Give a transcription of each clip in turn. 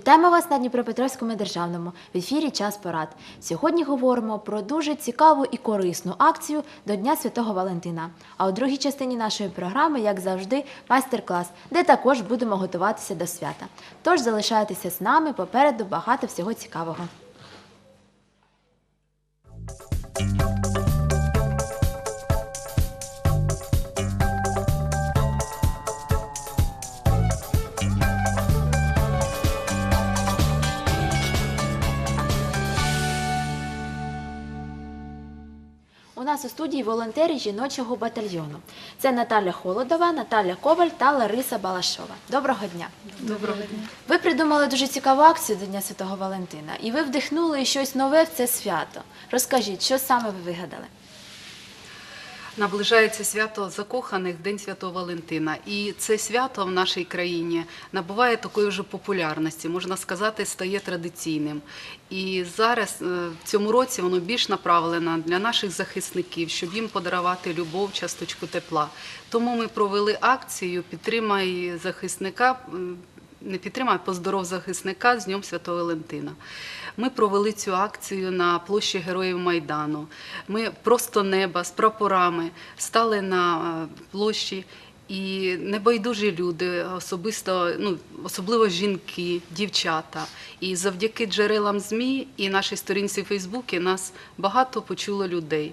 Вітаємо вас на Дніпропетровському державному в ефірі Час порад. Сьогодні говоримо про дуже цікаву і корисну акцію до Дня Святого Валентина. А у другій частині нашої програми, як завжди, майстер-клас, де також будемо готуватися до свята. Тож залишайтеся з нами попереду багато всього цікавого. У нас у студії волонтери жіночого батальйону. Це Наталя Холодова, Наталя Коваль та Лариса Балашова. Доброго дня! Доброго дня. Ви придумали дуже цікаву акцію до Дня Святого Валентина, і ви вдихнули щось нове в це свято. Розкажіть, що саме ви вигадали? Наближається свято закоханих День Святого Валентина. І це свято в нашій країні набуває такої вже популярності, можна сказати, стає традиційним. І зараз е, в цьому році воно більш направлено для наших захисників, щоб їм подарувати любов, часточку тепла. Тому ми провели акцію Підтримай захисника. Не підтримай, а поздоров захисника з Днем Святого Валентина. Ми провели цю акцію на площі Героїв Майдану. Ми просто неба з прапорами стали на е, площі. І небайдужі люди, особисто, ну особливо жінки, дівчата. І завдяки джерелам ЗМІ і нашій сторінці в Фейсбуці нас багато почуло людей.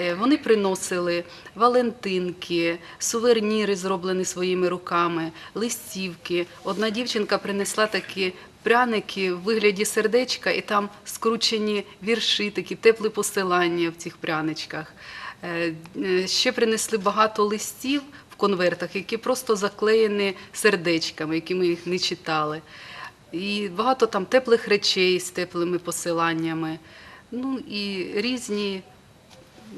Е, Вони приносили валентинки, сувеніри, зроблені своїми руками, листівки. Одна дівчинка принесла такі пряники в вигляді сердечка, і там скручені вірші, такі теплі посилання в цих пряничках. Е, е, Ще принесли багато листів в конвертах, які просто заклеєні сердечками, які ми їх не читали. І багато там теплих речей з теплими посиланнями. Ну і різні,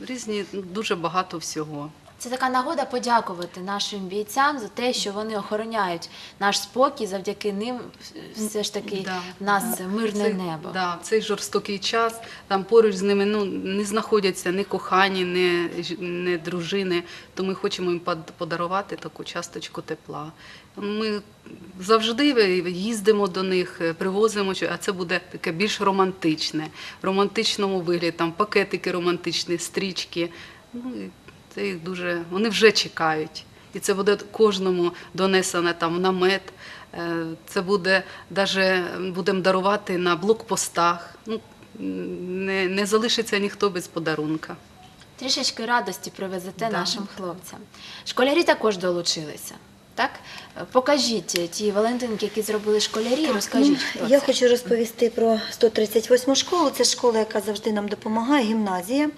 різні ну, дуже багато всього. Це така нагода подякувати нашим бійцям за те, що вони охороняють наш спокій. Завдяки ним все ж таки Да. в нас мирне Цей- небо. Да, в цей жорстокий час там поруч з ними ну, не знаходяться ні кохані, ні, ні дружини, то ми хочемо їм под- подарувати таку часточку тепла. Ми завжди їздимо до них, е, привозимо, а це буде таке більш романтичне, в романтичному вигляді, там пакетики романтичні, стрічки. Ну, це їх дуже, вони вже чекають. І це буде кожному донесено там намет. Е, Це буде даже будемо дарувати на блокпостах. Ну, не, не залишиться ніхто без подарунка. Трішечки радості привезете Да. нашим хлопцям. Школярі також долучилися. Так, покажіть ті Валентинки, які зробили школярі. розкажіть, Ну, хто я це. хочу розповісти про 138 школу. Це школа, яка завжди нам допомагає, гімназія.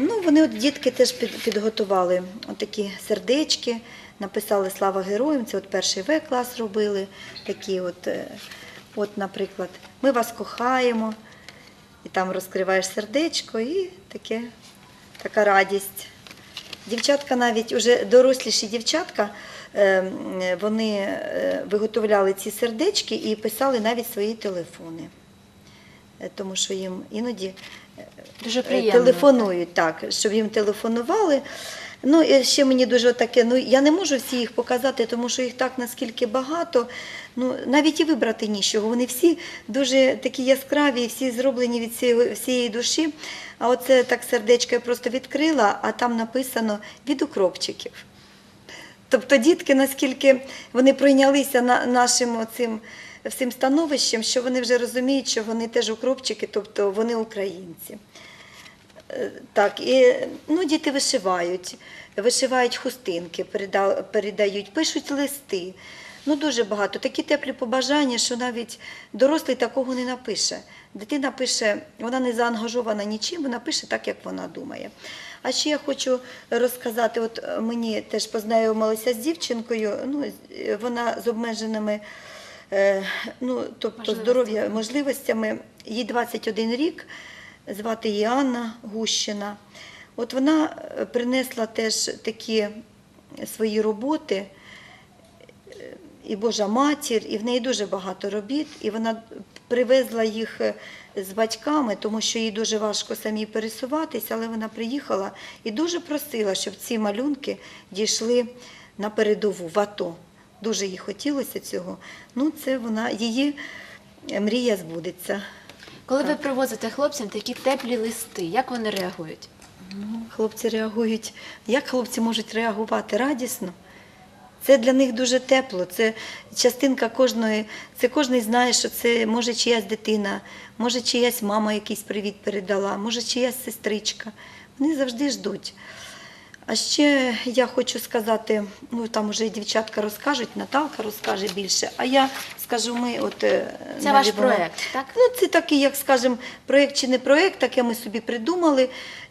Ну, вони от дітки теж під, підготували такі сердечки, написали Слава героям. Це от перший В клас робили. Такі от, е, от, наприклад, ми вас кохаємо. І там розкриваєш сердечко і таке, така радість. Дівчатка навіть уже доросліші дівчатка, е, вони е, виготовляли ці сердечки і писали навіть свої телефони. Тому що їм іноді Дуже е, приємно. телефонують так, щоб їм телефонували. Ну, і ще мені дуже таке, ну я не можу всі їх показати, тому що їх так наскільки багато. Ну, навіть і вибрати нічого. Вони всі дуже такі яскраві, всі зроблені від всієї, всієї душі. А оце так сердечко я просто відкрила, а там написано від укропчиків. Тобто дітки, наскільки вони пройнялися на нашим оцим всім становищем, що вони вже розуміють, що вони теж укропчики, тобто вони українці. Е, Так, і ну, діти вишивають, вишивають хустинки, передають, пишуть листи. Ну, дуже багато. Такі теплі побажання, що навіть дорослий такого не напише. Дитина пише, вона не заангажована нічим, вона пише так, як вона думає. А ще я хочу розказати: от е, мені теж познайомилися з дівчинкою, ну, е, вона з обмеженими ну, тобто здоров'я можливостями. Їй 21 рік, звати її Анна Гущина. От вона е, принесла теж такі свої роботи, е, і Божа матір, і в неї дуже багато робіт, і вона привезла їх е, з батьками, тому що їй дуже важко самій пересуватися, але вона приїхала і дуже просила, щоб ці малюнки дійшли на передову в АТО. Дуже їй хотілося цього. Ну, це вона, її е, мрія збудеться. Коли ви привозите хлопцям такі теплі листи, як вони реагують? Хлопці реагують. Як хлопці можуть реагувати радісно? Це для них дуже тепло. Це частинка кожної. Це кожен знає, що це може чиясь дитина, може чиясь мама якийсь привіт передала, може чиясь сестричка. Вони завжди ждуть. А ще я хочу сказати, ну там вже і дівчатка розкажуть, Наталка розкаже більше. А я скажу, ми от е, Це ваш навіть, проект, так? Ну, це такий, як скажемо, проєкт чи не проєкт, таке ми собі придумали.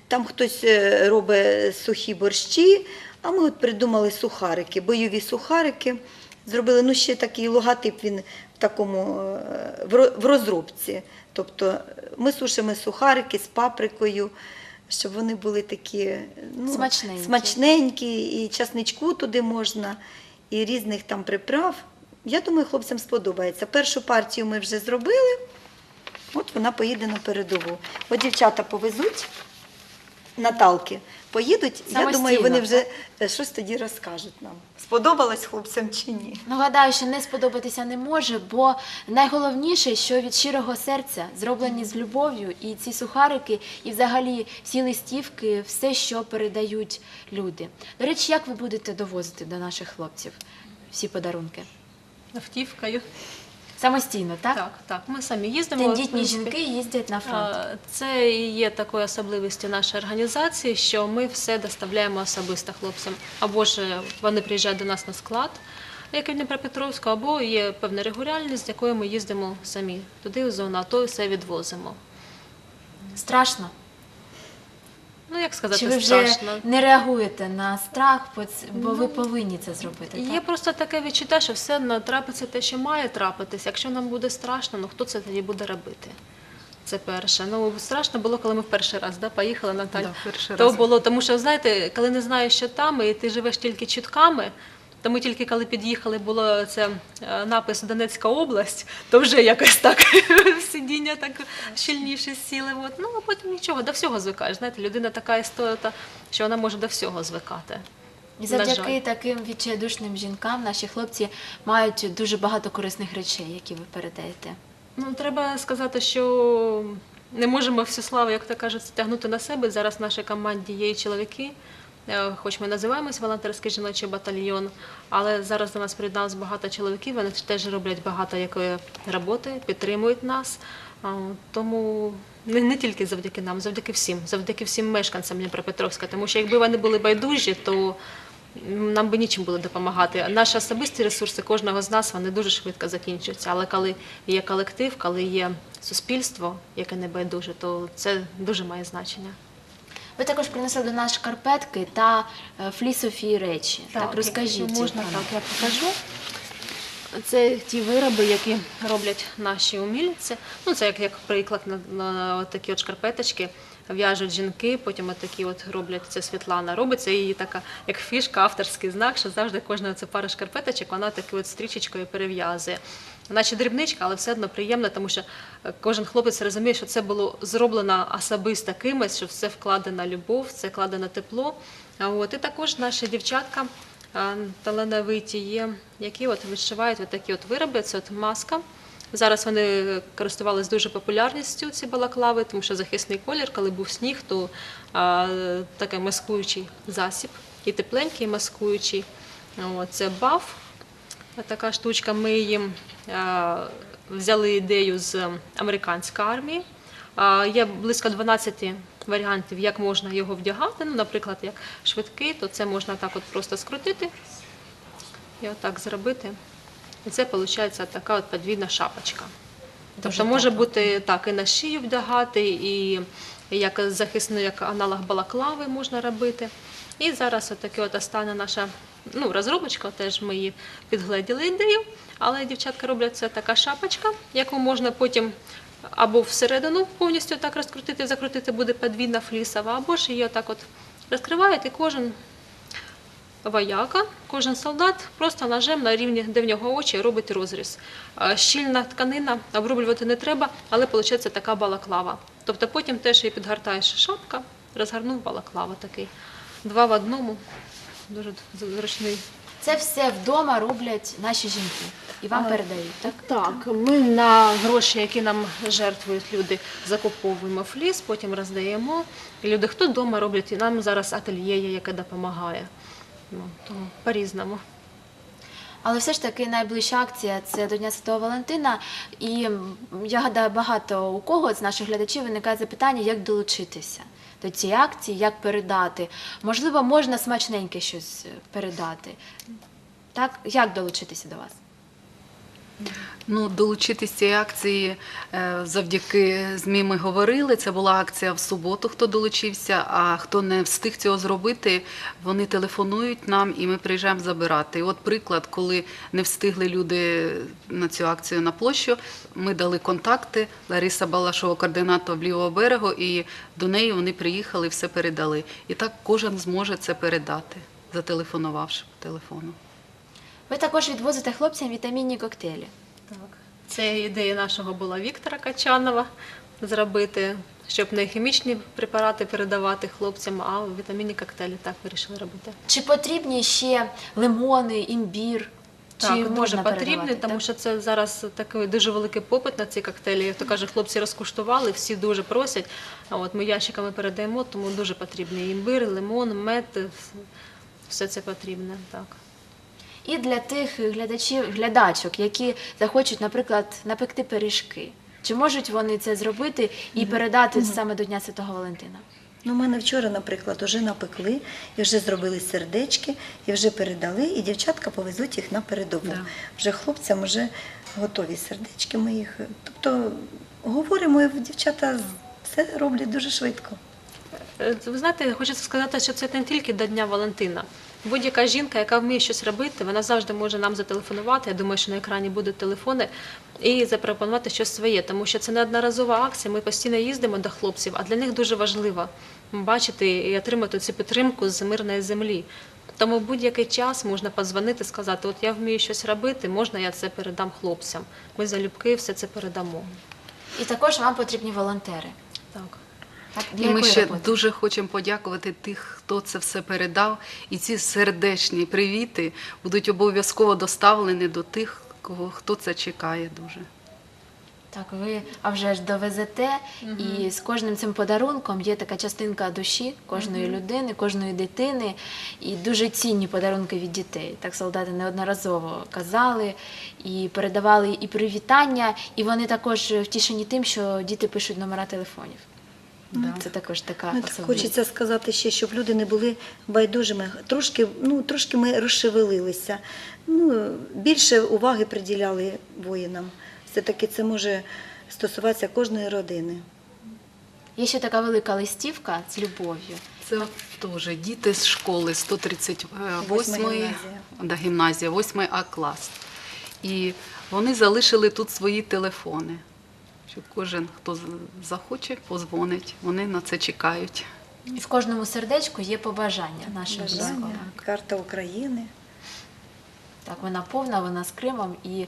Там хтось е, робить сухі борщі, а ми от придумали сухарики, бойові сухарики. Зробили ну, ще такий логотип він в такому е, в розробці. Тобто ми сушимо сухарики з паприкою, щоб вони були такі ну, Смачненькі. смачненькі, і часничку туди можна, і різних там приправ. Я думаю, хлопцям сподобається. Першу партію ми вже зробили. От вона поїде на передову. От дівчата повезуть Наталки, поїдуть. Я думаю, Самостійно, вони вже е, щось тоді розкажуть нам. Сподобалось хлопцям чи ні? Ну, гадаю, що не сподобатися не може, бо найголовніше, що від щирого серця зроблені з любов'ю, і ці сухарики, і взагалі всі листівки, все, що передають люди. До речі, як ви будете довозити до наших хлопців всі подарунки? Автівкою. Самостійно, так? Так, так. Ми самі їздимо. в Тендітні принципі. жінки їздять на фронт. А, Це і є такою особливістю нашої організації, що ми все доставляємо особисто хлопцям. Або ж е, вони приїжджають до нас на склад, як і в Дніпропетровську, або є певна регулярність, з якою ми їздимо самі туди, в зону АТО, і все відвозимо. Страшно? Ну, як сказати, Чи ви вже страшно. не реагуєте на страх, бо ц- бо ви повинні це зробити? Є Так? просто таке відчуття, що все одно трапиться те, що має трапитись. Якщо нам буде страшно, ну хто це тоді буде робити? Це перше. Ну страшно було, коли ми в перший раз да, поїхали Наталь. Да, перший То раз. було, тому що знаєте, коли не знаєш, що там, і ти живеш тільки чутками. То ми тільки коли під'їхали, було це е, напис Донецька область, то вже якось так сидіння так щільніше сіли. От. Ну а потім нічого, до всього звикаєш. Знаєте, людина така істота, що вона може до всього звикати. І завдяки таким відчайдушним жінкам наші хлопці мають дуже багато корисних речей, які ви передаєте. Ну, треба сказати, що не можемо всю славу, як то кажуть, стягнути на себе. Зараз в нашій команді є і чоловіки, хоч ми називаємось волонтерський жіночий батальйон, але зараз до нас приєдналось багато чоловіків, вони теж роблять багато якої роботи, підтримують нас. А, Тому не, не тільки завдяки нам, завдяки всім, завдяки всім мешканцям Дніпропетровська. Тому що якби вони були байдужі, то нам би нічим було допомагати. Наші особисті ресурси кожного з нас вони дуже швидко закінчуються. Але коли є колектив, коли є суспільство, яке не байдуже, то це дуже має значення. Ви також принесли до нас шкарпетки та е, флісові речі. Так, розкажіть. якщо можна, пане. так я покажу. Це ті вироби, які роблять наші умільці. Ну, це як, як приклад на, на от такі от шкарпеточки. В'яжуть жінки, потім от такі от роблять це Світлана. Робить це її така як фішка, авторський знак, що завжди кожна ця пара шкарпеточок, вона таки от стрічечкою перев'язує. Наче дрібничка, але все одно приємно, тому що е, кожен хлопець розуміє, що це було зроблено особисто кимось, що все вкладена любов, це вкладено тепло. От і також наші дівчатка талановиті є, які от вишивають от такі от вироби. Це от маска. Зараз вони користувалися дуже популярністю ці балаклави, тому що захисний колір, коли був сніг, то а, такий маскуючий засіб, і тепленький, і маскуючий. От, це баф, така штучка. Ми їм взяли ідею з американської армії. Є близько 12 варіантів, як можна його вдягати. Ну, наприклад, як швидкий, то це можна так от просто скрутити і отак зробити. І це виходить така от подвійна шапочка. Дуже Тобто може бути так і на шию вдягати, і як захисний, як аналог балаклави можна робити. І зараз отаке от остання наша ну, розробочка, теж ми її підгледіли ідею, але дівчатка роблять це така шапочка, яку можна потім або всередину повністю так розкрутити, закрутити буде подвійна флісова, або ж її отак от розкривають і кожен вояка, кожен солдат просто ножем на рівні, де в нього очі, робить розріз. Щільна тканина оброблювати не треба, але виходить така балаклава. Тобто потім теж її підгортаєш шапка, розгорнув балаклава такий. Два в одному. Дуже зручний. Це все вдома роблять наші жінки і вам А, передають, так? Так, ми на гроші, які нам жертвують люди, закуповуємо фліс, потім роздаємо. І люди, хто вдома роблять, і нам зараз ательє є, яке допомагає. Ну, тому по-різному. Але все ж таки найближча акція це до Дня Святого Валентина. І м, я гадаю, багато у кого з наших глядачів виникає запитання, як долучитися до цієї акції, як передати. Можливо, можна смачненьке щось е, передати. Так, як долучитися до вас? Ну, долучитись цієї акції е, завдяки ЗМІ ми говорили. Це була акція в суботу, хто долучився, а хто не встиг цього зробити, вони телефонують нам і ми приїжджаємо забирати. І от приклад, коли не встигли люди на цю акцію на площу, ми дали контакти. Лариса Балашова, координатор лівого берегу, і до неї вони приїхали все передали. І так кожен зможе це передати, зателефонувавши по телефону. Ви також відвозите хлопцям вітамінні коктейлі. Так. Це ідея нашого була Віктора Качанова зробити, щоб не хімічні препарати передавати хлопцям, а вітамінні коктейлі так вирішили робити. Чи потрібні ще лимони, імбір? Чи Так, дуже потрібний, тому так? що це зараз такий дуже великий попит на ці коктейлі. Як то каже, хлопці розкуштували, всі дуже просять. А от ми ящиками передаємо, тому дуже потрібний імбир, лимон, мед, все це потрібне. Так. І для тих глядачів, глядачок, які захочуть, наприклад, напекти пиріжки. Чи можуть вони це зробити і передати саме до Дня Святого Валентина? Ну, у мене вчора, наприклад, вже напекли, і вже зробили сердечки, і вже передали, і дівчатка повезуть їх на передову. Да. Вже хлопцям вже готові сердечки ми їх. Тобто говоримо, і дівчата все роблять дуже швидко. Е, Ви знаєте, хочеться сказати, що це не тільки до Дня Валентина. Будь-яка жінка, яка вміє щось робити, вона завжди може нам зателефонувати. Я думаю, що на екрані будуть телефони і запропонувати щось своє, тому що це неодноразова акція. Ми постійно їздимо до хлопців, а для них дуже важливо бачити і отримати цю підтримку з мирної землі. Тому в будь-який час можна подзвонити, сказати, от я вмію щось робити, можна я це передам хлопцям. Ми залюбки все це передамо. І також вам потрібні волонтери. Так. І ми ще роботи? дуже хочемо подякувати тих, хто це все передав. І ці сердечні привіти будуть обов'язково доставлені до тих, кого хто це чекає дуже. Так, ви а вже ж довезете, і з кожним цим подарунком є така частинка душі кожної людини, кожної дитини, і дуже цінні подарунки від дітей. Так солдати неодноразово казали і передавали і привітання, і вони також втішені тим, що діти пишуть номера телефонів. Да. Це також така Ну, особливість. хочеться сказати ще, щоб люди не були байдужими. Трошки, ну, трошки ми розшевелилися. Ну, більше уваги приділяли воїнам. Все-таки це може стосуватися кожної родини. Є ще така велика листівка з любов'ю. Це теж діти з школи 138 Восьма гімназія. да, гімназія, 8 А клас. І вони залишили тут свої телефони. Що кожен, хто захоче, позвонить. Вони на це чекають. І в кожному сердечку є побажання нашим військовим. Карта України. Так, вона повна, вона з Кримом і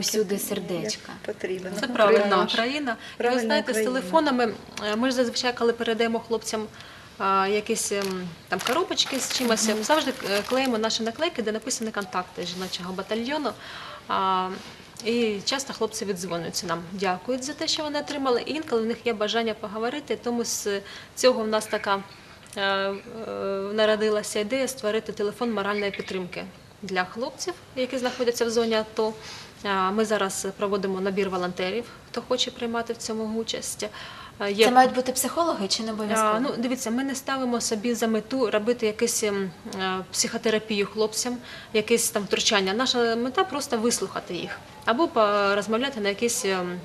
Усюди як- сердечка. як Потрібно. Це Ну, правильна. Україна. І ви знаєте, Україна. з телефонами е, ми ж зазвичай, коли передаємо хлопцям якісь ем, там коробочки з чимось, завжди е, клеїмо наші наклейки, де написані контакти жіночого батальйону. І часто хлопці віддзвонюються нам, дякують за те, що вони отримали. І інколи в них є бажання поговорити. Тому з цього в нас така е, е, народилася ідея створити телефон моральної підтримки для хлопців, які знаходяться в зоні АТО. Ми зараз проводимо набір волонтерів, хто хоче приймати в цьому участь. Є Це мають бути психологи чи не обов'язково? ну, дивіться, ми не ставимо собі за мету робити якусь ем, е, психотерапію хлопцям, якесь там втручання. Наша мета просто вислухати їх або порозмовляти на якісь. ем,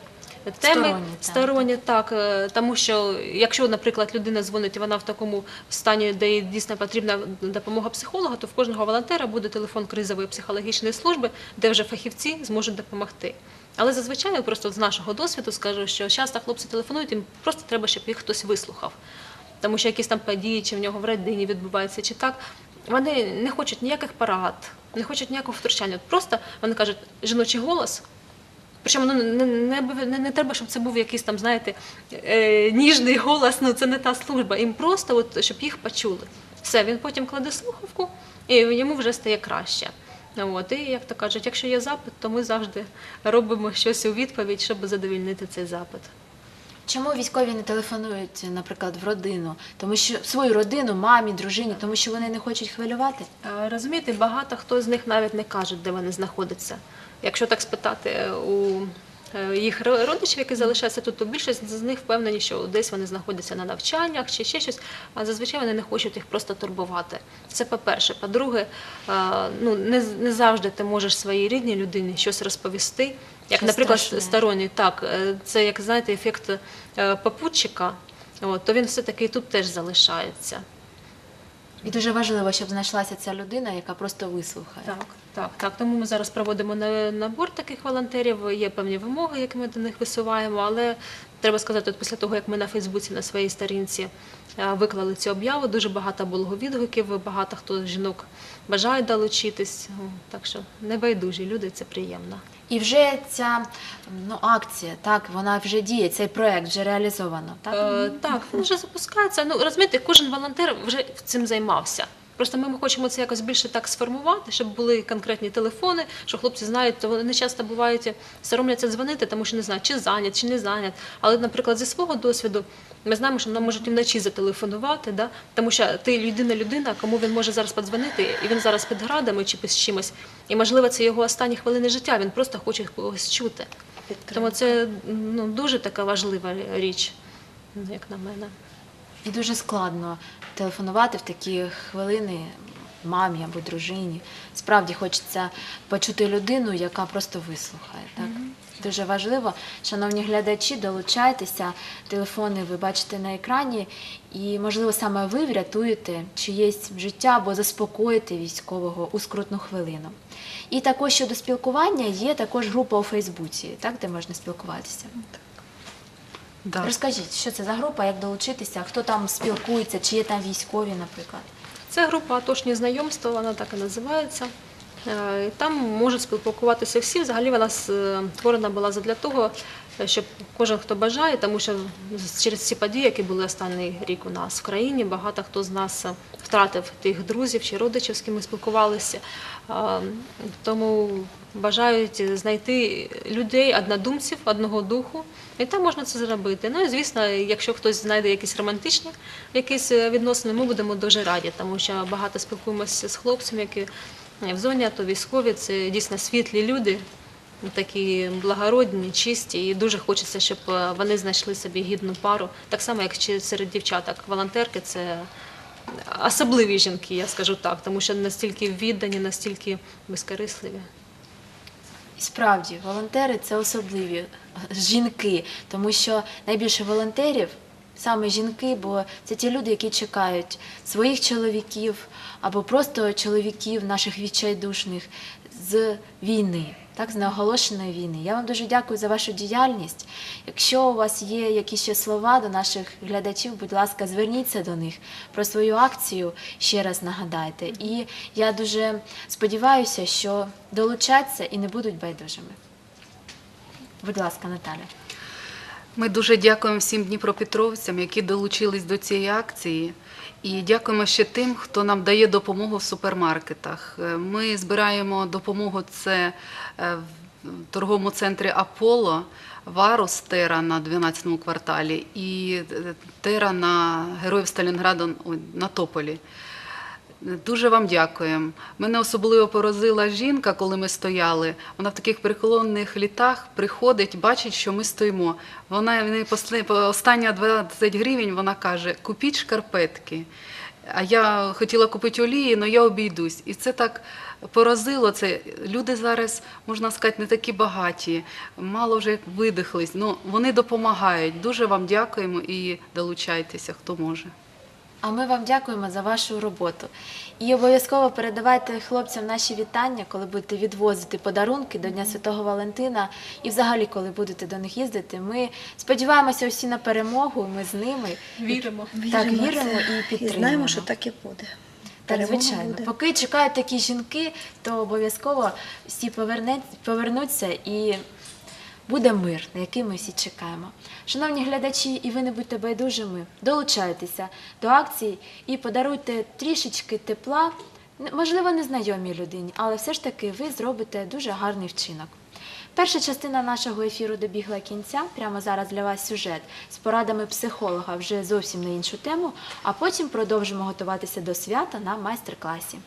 Теми Сторонні, так. сторонні, так, е, тому що якщо, наприклад, людина дзвонить, і вона в такому стані, де їй дійсно потрібна допомога психолога, то в кожного волонтера буде телефон кризової психологічної служби, де вже фахівці зможуть допомогти. Але зазвичай просто з нашого досвіду скажу, що часто хлопці телефонують, їм просто треба, щоб їх хтось вислухав. Тому що якісь там події, чи в нього в родині відбуваються, чи так. Вони не хочуть ніяких парад, не хочуть ніякого втручання. Просто вони кажуть, жіночий голос. Причому ну, не, не, не, не треба, щоб це був якийсь там, знаєте, е, ніжний голос, ну це не та служба. Їм просто, от, щоб їх почули. Все, він потім кладе слухавку, і йому вже стає краще. От, і як то кажуть, якщо є запит, то ми завжди робимо щось у відповідь, щоб задовільнити цей запит. Чому військові не телефонують, наприклад, в родину, тому що в свою родину, мамі, дружині, тому що вони не хочуть хвилювати? Е, Розумієте, багато хто з них навіть не кажуть, де вони знаходяться. Якщо так спитати е, у їх родичів, які залишаються тут, то більшість з них впевнені, що десь вони знаходяться на навчаннях чи ще щось, а зазвичай вони не хочуть їх просто турбувати. Це по-перше. По-друге, е, ну не, не завжди ти можеш своїй рідній людині щось розповісти. Як, наприклад, сторонній, так, е, це як знаєте, ефект е, попутчика, от, то він все-таки тут теж залишається. І дуже важливо, щоб знайшлася ця людина, яка просто вислухає. Так, так, так. Тому ми зараз проводимо набор таких волонтерів. Є певні вимоги, які ми до них висуваємо. Але треба сказати, от після того, як ми на Фейсбуці на своїй сторінці е, виклали цю об'яву, дуже багато було відгуків, багато хто жінок бажає долучитись. Так що небайдужі люди, це приємно. І вже ця ну, акція, так, вона вже діє, цей проект вже реалізовано. Так? Е, так, вже запускається. Ну розумієте, кожен волонтер вже цим займався. Просто ми хочемо це якось більше так сформувати, щоб були конкретні телефони, що хлопці знають, то вони часто бувають соромляться дзвонити, тому що не знають, чи зайнят, чи не зайнят. Але, наприклад, зі свого досвіду ми знаємо, що нам можуть і вночі зателефонувати, да? тому що ти людина людина, кому він може зараз подзвонити, і він зараз під градами чи під чимось. І можливо, це його останні хвилини життя. Він просто хоче когось чути. Тому це ну, дуже така важлива річ, як на мене. І дуже складно телефонувати в такі хвилини мамі або дружині. Справді хочеться почути людину, яка просто вислухає. Так? Дуже важливо, шановні глядачі, долучайтеся. Телефони ви бачите на екрані, і, можливо, саме ви врятуєте чиєсь життя або заспокоїте військового у скрутну хвилину. І також щодо спілкування є також група у Фейсбуці, так, де можна спілкуватися. Да. Розкажіть, що це за група, як долучитися, хто там спілкується, чи є там військові, наприклад. Це група Атошні знайомства, вона так і називається. Е, Там можуть спілкуватися всі. Взагалі вона е, створена була для того, е, щоб кожен, хто бажає, тому що через ці події, які були останній рік у нас в країні, багато хто з нас втратив тих друзів чи родичів, з ким ми спілкувалися. Тому бажають знайти людей, однодумців, одного духу. І там можна це зробити. Ну і звісно, якщо хтось знайде якісь романтичні якісь відносини, ми будемо дуже раді, тому що багато спілкуємося з хлопцями, які в зоні, а то військові, це дійсно світлі люди, такі благородні, чисті, і дуже хочеться, щоб е, вони знайшли собі гідну пару. Так само, як серед дівчаток. Волонтерки це особливі жінки, я скажу так, тому що настільки віддані, настільки безкорисливі. І справді, волонтери це особливі жінки, тому що найбільше волонтерів саме жінки, бо це ті люди, які чекають своїх чоловіків або просто чоловіків наших відчайдушних з війни, так, з неоголошеної війни. Я вам дуже дякую за вашу діяльність. Якщо у вас є якісь ще слова до наших глядачів, будь ласка, зверніться до них про свою акцію, ще раз нагадайте. І я дуже сподіваюся, що долучаться і не будуть байдужими. Будь ласка, Наталя. Ми дуже дякуємо всім дніпропетровцям, які долучились до цієї акції. І дякуємо ще тим, хто нам дає допомогу в супермаркетах. Е, Ми збираємо допомогу це е, в торговому центрі Аполло, Варус Тера на 12-му кварталі і е, Тера на Героїв Сталінграду на Тополі. Дуже вам дякуємо. Мене особливо поразила жінка, коли ми стояли. Вона в таких прихолонних літах приходить, бачить, що ми стоїмо. Вона в неї остання 20 гривень, вона каже: купіть шкарпетки. А я хотіла купити олії, але я обійдусь. І це так поразило. Це люди зараз, можна сказати, не такі багаті, мало вже видихлись. Ну вони допомагають. Дуже вам дякуємо і долучайтеся, хто може. А ми вам дякуємо за вашу роботу. І обов'язково передавайте хлопцям наші вітання, коли будете відвозити подарунки до Дня Святого Валентина. І взагалі, коли будете до них їздити, ми сподіваємося всі на перемогу. Ми з ними Віримо. Так, Віримо і підтримуємо. знаємо, що так і буде. Так, звичайно. буде. Поки чекають такі жінки, то обов'язково всі повернуться і буде мир, на який ми всі чекаємо. Шановні глядачі, і ви не будьте байдужими, долучайтеся до акції і подаруйте трішечки тепла можливо, незнайомій людині, але все ж таки ви зробите дуже гарний вчинок. Перша частина нашого ефіру добігла кінця. Прямо зараз для вас сюжет з порадами психолога вже зовсім на іншу тему, а потім продовжимо готуватися до свята на майстер-класі.